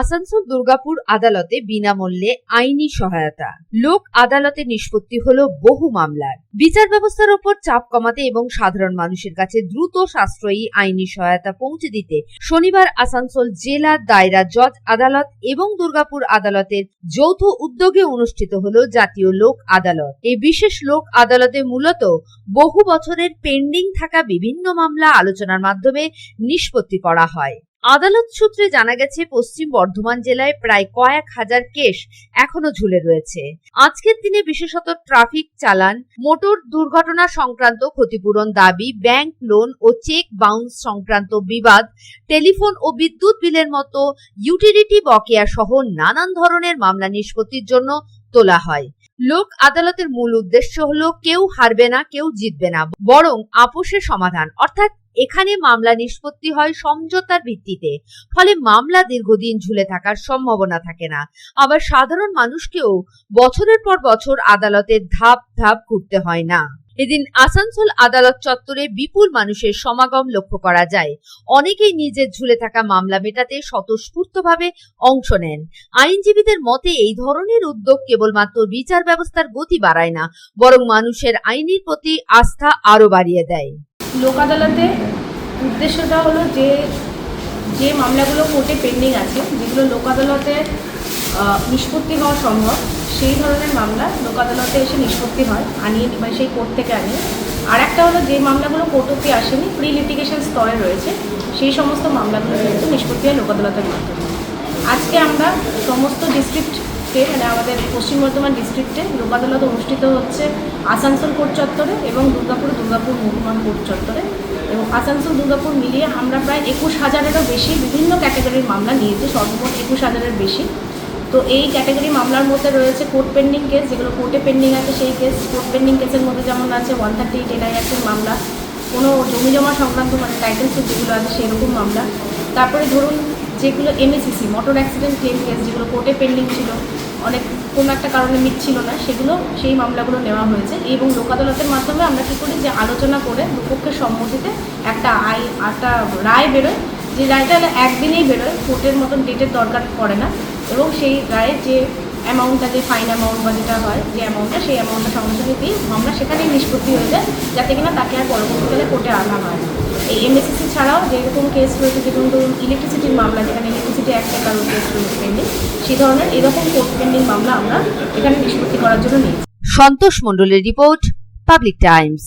আসানসোল দুর্গাপুর আদালতে বিনামূল্যে আইনি সহায়তা। লোক আদালতে নিষ্পত্তি হলো বহু মামলার। বিচার ব্যবস্থার ওপর চাপ কমাতে এবং সাধারণ মানুষের কাছে দ্রুত সাশ্রয়ী আইনি সহায়তা পৌঁছে দিতে শনিবার আসানসোল জেলা দায়রা জজ আদালত এবং দুর্গাপুর আদালতের যৌথ উদ্যোগে অনুষ্ঠিত হলো জাতীয় লোক আদালত। এই বিশেষ লোক আদালতে মূলত বহু বছরের পেন্ডিং থাকা বিভিন্ন মামলা আলোচনার মাধ্যমে নিষ্পত্তি করা হয়। আদালত সূত্রে জানা গেছে, পশ্চিম বর্ধমান জেলায় প্রায় কয়েক হাজার কেস এখনও ঝুলে রয়েছে। আজকের দিনে বিশেষত ট্রাফিক চালান, মোটর দুর্ঘটনা সংক্রান্ত ক্ষতিপূরণ দাবি, ব্যাংক লোন ও চেক বাউন্স সংক্রান্ত বিবাদ, টেলিফোন ও বিদ্যুৎ বিলের মতো ইউটিলিটি বকেয়া সহ নানান ধরনের মামলা নিষ্পত্তির জন্য তোলা হয়। লোক আদালতের মূল উদ্দেশ্য হলো কেউ হারবে না, কেউ জিতবে না, বরং আপোষের সমাধান। অর্থাৎ এখানে মামলা নিষ্পত্তি হয় সমঝোতার ভিত্তিতে। ফলে মামলা দীর্ঘদিন ঝুলে থাকার সম্ভাবনা থাকে না। আবার সাধারণ মানুষকেও বছরের পর বছর আদালতের ধাপ ধাপ ঘুরতে হয় না। এদিন আসানসোল আদালত চত্বরে বিপুল মানুষের সমাগম লক্ষ্য করা যায়। অনেকেই নিজের ঝুলে থাকা মামলা মেটাতে স্বতঃস্ফূর্তভাবে অংশ নেন। আইনজীবীদের মতে, এই ধরনের উদ্যোগ কেবলমাত্র বিচার ব্যবস্থার গতি বাড়ায় না, বরং মানুষের আইনের প্রতি আস্থা আরও বাড়িয়ে দেয়। লোক আদালতে উদ্দেশ্যটা হলো যে যে মামলাগুলো কোর্টে পেন্ডিং আছে, যেগুলো লোক আদালতে নিষ্পত্তি হওয়া সম্ভব। সেই ধরনের মামলা লোক আদালতে এসে নিষ্পত্তি হয়, আনিয়ে মানে সেই কোর্ট থেকে আনিয়ে। আর একটা হলো যে মামলাগুলো কোর্ট অব্দি আসেনি প্রি লিটিগেশন স্তরে রয়েছে, সেই সমস্ত মামলাগুলো কিন্তু নিষ্পত্তি হয় লোক আদালতের মাধ্যমে। আজকে আমরা সমস্ত ডিস্ট্রিক্টকে মানে আমাদের পশ্চিম বর্ধমান ডিস্ট্রিক্টে লোক আদালত অনুষ্ঠিত হচ্ছে আসানসোল কোর্ট চত্বরে এবং দুর্গাপুর দুর্গাপুর মহকুমা কোর্ট চত্বরে। এবং আসানসোল, দুর্গাপুর মিলিয়ে আমরা প্রায় একুশ হাজারেরও বেশি বিভিন্ন ক্যাটাগরির মামলা নিয়েছি, সর্বমোট একুশ হাজারের বেশি। তো এই ক্যাটাগরি মামলার মধ্যে রয়েছে কোর্ট পেন্ডিং কেস যেগুলো কোর্টে পেন্ডিং আছে, সেই কেস কোর্ট পেন্ডিং কেসের মধ্যে যেমন আছে ওয়ান থার্টি এইট এনআই মামলা, কোনো জমি জমা সংক্রান্ত মানে টাইটেল সুট যেগুলো আছে, সেরকম মামলা। তারপরে ধরুন যেগুলো MACC motor accident claim case যেগুলো কোর্টে পেন্ডিং ছিল, অনেক কোনো একটা কারণে মিটছিল না, সেগুলো, সেই মামলাগুলো নেওয়া হয়েছে। এবং লোক আদালতের মাধ্যমে আমরা কী করি যে আলোচনা করে দুপক্ষের সম্মতিতে একটা আই, একটা রায় বেরোয়। যে রায়টা একদিনেই বেরোয় কোর্টের মতন ডেটের দরকার পড়ে না। এবং সেই রায়ে যে অ্যামাউন্টটা যে ফাইন অ্যামাউন্ট বা যেটা হয়, যে অ্যামাউন্টটা সেই অ্যামাউন্টটা সঙ্গে সঙ্গে দিয়ে মামলা সেখানেই নিষ্পত্তি হয়ে যায়, যাতে কিনা তাকে আর পরবর্তীকালে কোর্টে আনা হয় এই এমএসসিসি ছাড়াও যেরকম কেস রয়েছে যেরকম ধরুন ইলেকট্রিসিটির মামলা, যেখানে ইলেকট্রিসিটি অ্যাক্টে কারোর কেস রয়েছে পেন্ডিং সেই ধরনের এরকম কোর্ট পেন্ডিং মামলা আমরা এখানে নিষ্পত্তি করার জন্য নিয়েছি। সন্তোষ মণ্ডলের রিপোর্ট পাবলিক টাইমস